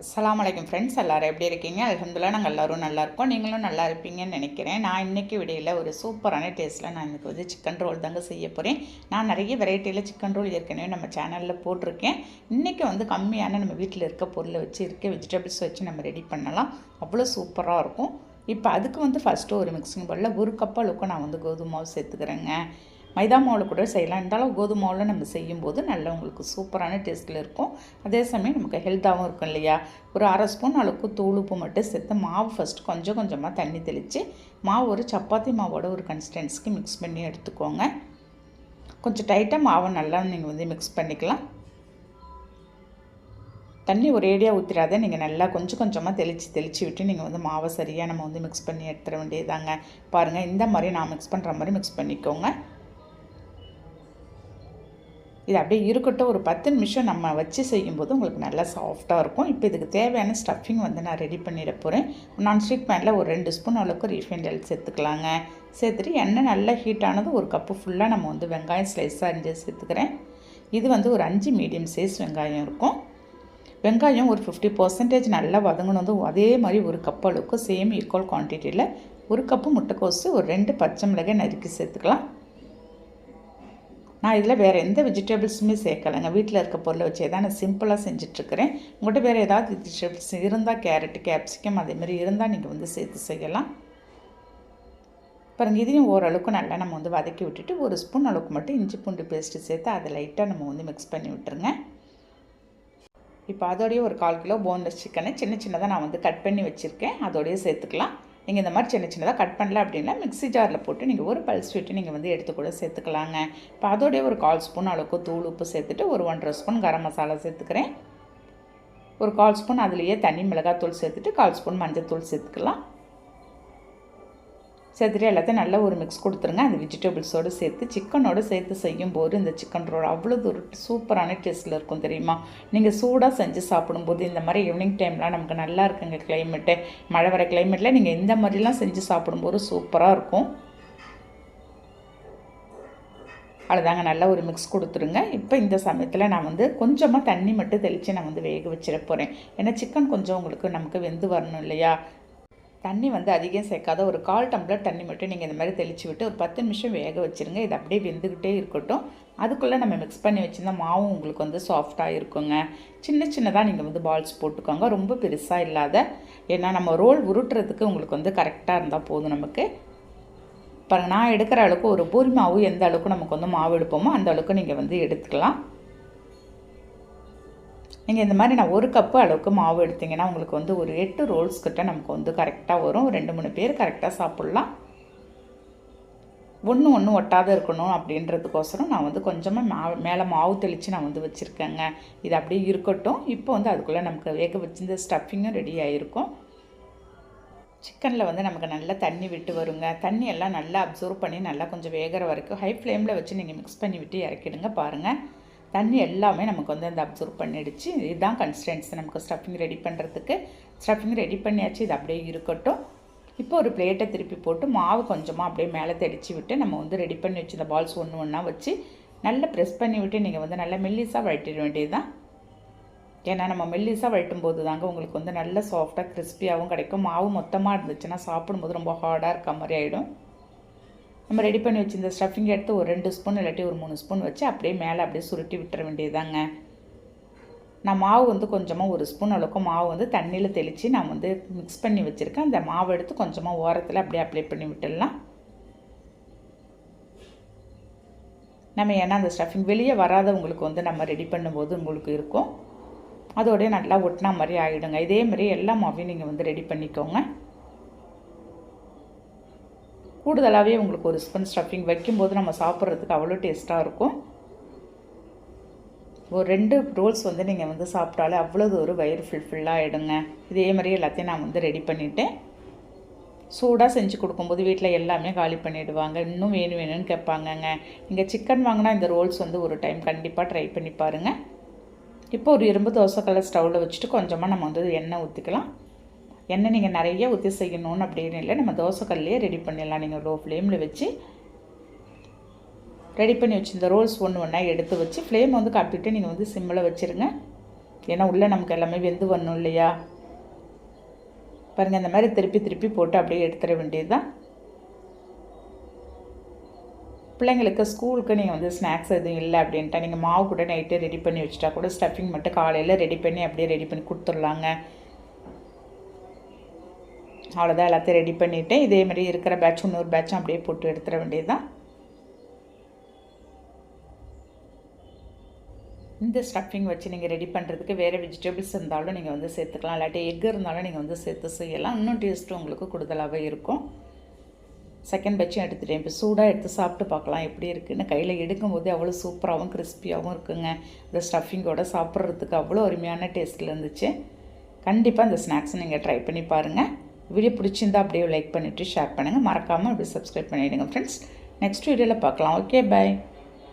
அஸ்லாம் அலைக்கும் ஃப்ரெண்ட்ஸ் எல்லாரும் எப்படி இருக்கீங்க? அல்ஹம்துலில்லாஹ் நாங்கள் எல்லோரும் நல்லா இருக்கோம். நீங்களும் நல்லா இருப்பீங்கன்னு நினைக்கிறேன். நான் இன்றைக்கி விடையில் ஒரு சூப்பரான டேஸ்ட்டில் நான் இன்றைக்கி வந்து சிக்கன் ரோல் தாங்க செய்ய போகிறேன் நான் நிறைய வெரைட்டியில் சிக்கன் ரோல் ஏற்கனவே நம்ம சேனலில் போட்டிருக்கேன். இன்றைக்கி வந்து கம்மியான நம்ம வீட்டில் இருக்க பொருளை வச்சு இருக்க வெஜிடபிள்ஸ் வச்சு நம்ம ரெடி பண்ணலாம். அவ்வளோ சூப்பராக இருக்கும். இப்போ அதுக்கு வந்து ஃபஸ்ட்டு ஒரு மிக்சிங் பவுலில் ஒரு கப் அளவுக்கு நான் வந்து கோதுமாவு சேர்த்துக்கிறேங்க. மைதா மாவில் கூட செய்யலாம். இருந்தாலும் கோதுமை மாவில் நம்ம செய்யும்போது நல்ல உங்களுக்கு சூப்பரான டேஸ்ட்டில் இருக்கும். அதே சமயம் நமக்கு ஹெல்த்தாகவும் இருக்கும் இல்லையா? ஒரு அரை ஸ்பூன் அளவுக்கு தூள் உப்பு மட்டும் சேர்த்து மாவு ஃபஸ்ட்டு கொஞ்சம் கொஞ்சமாக தண்ணி தெளித்து மாவு ஒரு சப்பாத்தி மாவோட ஒரு கன்சிஸ்டன்சிக்கு மிக்ஸ் பண்ணி எடுத்துக்கோங்க. கொஞ்சம் டைட்டாக மாவை நல்லா நீங்கள் வந்து மிக்ஸ் பண்ணிக்கலாம். தண்ணி ஒரேடியாக ஊற்றிடாத நீங்கள் நல்லா கொஞ்சம் கொஞ்சமாக தெளித்து தெளித்து விட்டு நீங்கள் வந்து மாவை சரியாக நம்ம வந்து மிக்ஸ் பண்ணி எடுத்துட வேண்டியதாங்க பாருங்கள் இந்த மாதிரி நான் மிக்ஸ் பண்ணுற மாதிரி மிக்ஸ் பண்ணிக்கோங்க. இது அப்படியே இருக்கட்டும். ஒரு பத்து நிமிஷம் நம்ம வச்சு செய்யும்போது உங்களுக்கு நல்லா சாஃப்டாக இருக்கும். இப்போ இதுக்கு தேவையான ஸ்டஃபிங் வந்து நான் ரெடி பண்ணிட போகிறேன் நான்ஸ்டிக் பேனில் ஒரு ரெண்டு ஸ்பூன் அளவுக்கு ரீஃபைண்ட் ஆயில் சேர்த்துக்கலாங்க. சேர்த்துட்டு எண்ணெய் நல்லா ஹீட் ஆனது ஒரு கப்பு ஃபுல்லாக நம்ம வந்து வெங்காயம் ஸ்லைஸாக அரிஞ்சு சேர்த்துக்கிறேன். இது வந்து ஒரு அஞ்சு மீடியம் சைஸ் வெங்காயம் இருக்கும். வெங்காயம் ஒரு ஃபிஃப்டி பர்சன்டேஜ் நல்லா வதங்கினதும் அதே மாதிரி ஒரு கப் அளவுக்கு சேம் ஈக்குவல் குவான்டிட்டியில் ஒரு கப்பு முட்டைக்கோசு ஒரு ரெண்டு பச்சை மிளகாய் நறுக்கி சேர்த்துக்கலாம். நான் இதில் வேறு எந்த வெஜிடபிள்ஸுமே சேர்க்கலைங்க. வீட்டில் இருக்க பொருளை வச்சே தான் நான் சிம்பிளாக செஞ்சிட்ருக்கிறேன். உங்கள்கிட்ட வேறு ஏதாவது வெஜிடபிள்ஸ் இருந்தால் கேரட்டு கேப்சிகம் அதேமாதிரி இருந்தால் நீங்கள் வந்து சேர்த்து செய்யலாம். பாருங்கள் இதையும் ஓரளவுக்கு நல்லா நம்ம வந்து வதக்கி விட்டுட்டு ஒரு ஸ்பூன் அளவுக்கு மட்டும் இஞ்சி பூண்டு பேஸ்ட்டு சேர்த்து அதை லைட்டாக நம்ம வந்து மிக்ஸ் பண்ணி விட்டுருங்க. இப்போ அதோடைய ஒரு கால் கிலோ போன்லெஸ் சிக்கனை சின்ன சின்னதாக நான் வந்து கட் பண்ணி வச்சுருக்கேன். அதோடய சேர்த்துக்கலாம். நீங்கள் இந்த மாதிரி சின்ன சின்னதாக கட் பண்ணல அப்படின்னா மிக்ஸி ஜாரில் போட்டு நீங்கள் ஒரு பல்ஸ் ஸ்வீட்டு நீங்கள் வந்து எடுத்து கூட சேர்த்துக்கலாங்க. இப்போ அதோடைய ஒரு கால் ஸ்பூன் அளவுக்கு தூள் உப்பு சேர்த்துட்டு ஒரு ஒன்றரை ஸ்பூன் கரம் மசாலா சேர்த்துக்கிறேன். ஒரு கால் ஸ்பூன் அதுலேயே தனி மிளகாத்தூள் சேர்த்துட்டு கால் ஸ்பூன் மஞ்சள் தூள் சேர்த்துக்கலாம். சேர்த்துட்டு எல்லாத்தையும் நல்லா ஒரு மிக்ஸ் கொடுத்துருங்க. அந்த வெஜிடபிள்ஸோடு சேர்த்து சிக்கனோடு சேர்த்து செய்யும்போது இந்த சிக்கன் ரோல் அவ்வளோ ஒரு சூப்பரான டேஸ்ட்டில் இருக்கும் தெரியுமா? நீங்கள் சூடாக செஞ்சு சாப்பிடும்போது இந்த மாதிரி ஈவினிங் டைம்லாம் நமக்கு நல்லா இருக்குங்க கிளைமேட்டு மழை வர கிளைமேட்டில் நீங்கள் இந்த மாதிரிலாம் செஞ்சு சாப்பிடும்போது சூப்பராக இருக்கும். அவ்வளோதாங்க. நல்லா ஒரு மிக்ஸ் கொடுத்துருங்க. இப்போ இந்த சமயத்தில் நான் வந்து கொஞ்சமாக தண்ணி மட்டும் தெளித்து நான் வந்து வேக வச்சிட போகிறேன் ஏன்னா சிக்கன் கொஞ்சம் உங்களுக்கு நமக்கு வெந்து வரணும் இல்லையா? தண்ணி வந்து அதிகம் சேர்க்காத ஒரு கால் டம்ளர் தண்ணி மட்டும் நீங்கள் இந்த மாதிரி தெளித்து விட்டு ஒரு பத்து நிமிஷம் வேக வச்சுருங்க. இது அப்படியே வெந்துக்கிட்டே இருக்கட்டும். அதுக்குள்ளே நம்ம மிக்ஸ் பண்ணி வச்சுருந்தா மாவும் உங்களுக்கு வந்து சாஃப்டாக இருக்குங்க. சின்ன சின்னதாக நீங்கள் வந்து பால்ஸ் போட்டுக்கோங்க. ரொம்ப பெருசாக இல்லாத ஏன்னா நம்ம ரோல் உருட்டுறதுக்கு உங்களுக்கு வந்து கரெக்டாக இருந்தால் போதும் நமக்கு. பாருங்கள் நான் எடுக்கிற அளவுக்கு ஒரு பூரி மாவு எந்த அளவுக்கு நமக்கு வந்து மாவு எடுப்போமோ அந்த அளவுக்கு நீங்கள் வந்து எடுத்துக்கலாம். நீங்கள் இந்த மாதிரி நான் ஒரு கப்பு அளவுக்கு மாவு எடுத்திங்கன்னா உங்களுக்கு வந்து ஒரு எட்டு ரோல்ஸ் கிட்ட நமக்கு வந்து கரெக்டாக வரும். ரெண்டு மூணு பேர் கரெக்டாக சாப்பிட்லாம். ஒன்று ஒன்று ஒட்டாத இருக்கணும் அப்படின்றதுக்கோசரம் நான் வந்து கொஞ்சமாக மா மேலே மாவு தெளித்து நான் வந்து வச்சுருக்கேங்க. இது அப்படியே இருக்கட்டும். இப்போ வந்து அதுக்குள்ளே நமக்கு வேக வச்சிருந்த ஸ்டஃபிங்கும் ரெடி ஆகிருக்கும் சிக்கனில் வந்து நமக்கு நல்லா தண்ணி விட்டு வருங்க. தண்ணி எல்லாம் நல்லா அப்சர்வ் பண்ணி நல்லா கொஞ்சம் வேகிற வரைக்கும் ஹை ஃப்ளேமில் வச்சு நீங்கள் மிக்ஸ் பண்ணி விட்டு இறக்கிடுங்க பாருங்கள் தண்ணி எல்லாமே நமக்கு வந்து அந்த அப்சர்வ் பண்ணிடுச்சு. இதுதான் கன்ஸ்டன்ஸ் நமக்கு ஸ்டஃபிங் ரெடி பண்ணுறதுக்கு ஸ்டஃபிங் ரெடி பண்ணியாச்சு இது அப்படியே இருக்கட்டும். இப்போ ஒரு பிளேட்டை திருப்பி போட்டு மாவு கொஞ்சமாக அப்படியே மேலே தெடிச்சு விட்டு நம்ம வந்து ரெடி பண்ணி வச்சு இந்த பால்ஸ் ஒன்று ஒன்றா வச்சு நல்லா ப்ரெஸ் பண்ணி விட்டு நீங்கள் வந்து நல்லா மெல்லிஸாக வழட்டிட வேண்டியது தான் ஏன்னா நம்ம மெல்லிஸாக வழட்டும் போது தாங்க உங்களுக்கு வந்து நல்ல சாஃப்டாக கிறிஸ்பியாகவும் கிடைக்கும். மாவு மொத்தமாக இருந்துச்சுன்னா சாப்பிடும்போது ரொம்ப ஹார்டாக இருக்க மாதிரி ஆகிடும் நம்ம ரெடி பண்ணி வச்சுருந்த ஸ்டஃபிங் எடுத்து ஒரு ரெண்டு ஸ்பூன் இல்லாட்டி ஒரு மூணு ஸ்பூன் வச்சு அப்படியே மேலே அப்படியே சுருட்டி விட்டுற வேண்டியதாங்க நான் மாவு வந்து கொஞ்சமாக ஒரு ஸ்பூன் அளவுக்கு மாவு வந்து தண்ணியில் தெளித்து நான் வந்து மிக்ஸ் பண்ணி வச்சுருக்கேன். அந்த மாவு எடுத்து கொஞ்சமாக ஓரத்தில் அப்படியே அப்ளை பண்ணி விட்டுடலாம். நம்ம ஏன்னா அந்த ஸ்டஃபிங் வெளியே வராதவங்களுக்கு வந்து நம்ம ரெடி பண்ணும்போது உங்களுக்கு இருக்கும். அதோடய நல்லா ஒட்டினா மாதிரி ஆகிடுங்க இதே மாதிரி எல்லா மாவையும் நீங்கள் வந்து ரெடி பண்ணிக்கோங்க. கூடுதலாகவே உங்களுக்கு ஒரு ஸ்பூன் ஸ்டஃபிங் வைக்கும்போது நம்ம சாப்பிட்றதுக்கு அவ்வளோ டேஸ்ட்டாக இருக்கும். ஒரு ரெண்டு ரோல்ஸ் வந்து நீங்கள் வந்து சாப்பிட்டாலே அவ்வளோது ஒரு வயிறு ஃபுல்ஃபில்லாக ஆகிடுங்க இதே மாதிரி எல்லாத்தையும் நான் வந்து ரெடி பண்ணிவிட்டேன் சூடாக செஞ்சு கொடுக்கும்போது வீட்டில் எல்லாமே காலி பண்ணிவிடுவாங்க இன்னும் வேணும் வேணும்னு கேட்பாங்கங்க. நீங்கள் சிக்கன் வாங்கினா இந்த ரோல்ஸ் வந்து ஒரு டைம் கண்டிப்பாக ட்ரை பண்ணி பாருங்கள் இப்போ ஒரு இரும்பு தோசைக்கல்லை ஸ்டவ்வில் வச்சுட்டு கொஞ்சமாக நம்ம வந்து எண்ணெய் ஊற்றிக்கலாம் எண்ணெய் நீங்கள் நிறைய ஊற்றி செய்யணும்னு அப்படின்னு இல்லை நம்ம தோசைக்கல்லையே ரெடி பண்ணிடலாம். நீங்கள் லோ ஃப்ளேமில் வச்சு ரெடி பண்ணி வச்சு இந்த ரோல்ஸ் ஒன்று ஒன்றா எடுத்து வச்சு ஃப்ளேம் வந்து காப்பிட்டு நீங்கள் வந்து சிம்மில் வச்சுருங்க. ஏன்னா உள்ளே நமக்கு எல்லாமே வெந்து வரணும் இல்லையா? பாருங்கள் இந்த மாதிரி திருப்பி திருப்பி போட்டு அப்படியே எடுத்துட வேண்டியது தான் பிள்ளைங்களுக்கு ஸ்கூலுக்கு நீங்கள் வந்து ஸ்நாக்ஸ் எதுவும் இல்லை அப்படின்ட்டா நீங்கள் மாவு கூட நைட்டே ரெடி பண்ணி வச்சுட்டா கூட ஸ்டஃபிங் மட்டும் காலையில் ரெடி பண்ணி அப்படியே ரெடி பண்ணி கொடுத்துர்லாங்க அவ்வளோதான் எல்லாத்தையும் ரெடி பண்ணிவிட்டு இதே மாதிரி இருக்கிற பேட்ச் இன்னொரு பேட்சும் அப்படியே போட்டு எடுத்துட வேண்டியது தான் இந்த ஸ்டஃபிங் வச்சு நீங்கள் ரெடி பண்ணுறதுக்கு வேறு வெஜிடபிள்ஸ் இருந்தாலும் நீங்கள் வந்து சேர்த்துக்கலாம். இல்லாட்டி எக் இருந்தாலும் நீங்கள் வந்து சேர்த்து செய்யலாம். இன்னும் டேஸ்ட்டு உங்களுக்கு கூடுதலாகவே இருக்கும். செகண்ட் பேட்சும் எடுத்துகிட்டேன் இப்போ சூடாக எடுத்து சாப்பிட்டு பார்க்கலாம். எப்படி இருக்குன்னு கையில் எடுக்கும்போது அவ்வளோ சூப்பராகவும் கிறிஸ்பியாகவும் இருக்குங்க. இந்த ஸ்டஃபிங்கோட சாப்பிட்றதுக்கு அவ்வளோ அருமையான டேஸ்ட்டில் இருந்துச்சு. கண்டிப்பாக இந்த ஸ்நாக்ஸ் நீங்கள் ட்ரை பண்ணி பாருங்கள் வீடியோ பிடிச்சிருந்தா அப்படியே லைக் பண்ணிவிட்டு ஷேர் பண்ணுங்கள் மறக்காமல் அப்படியே சப்ஸ்கிரைப் பண்ணிவிடுங்க ஃப்ரெண்ட்ஸ் நெக்ஸ்ட் வீடியோவில் பார்க்கலாம். Okay bye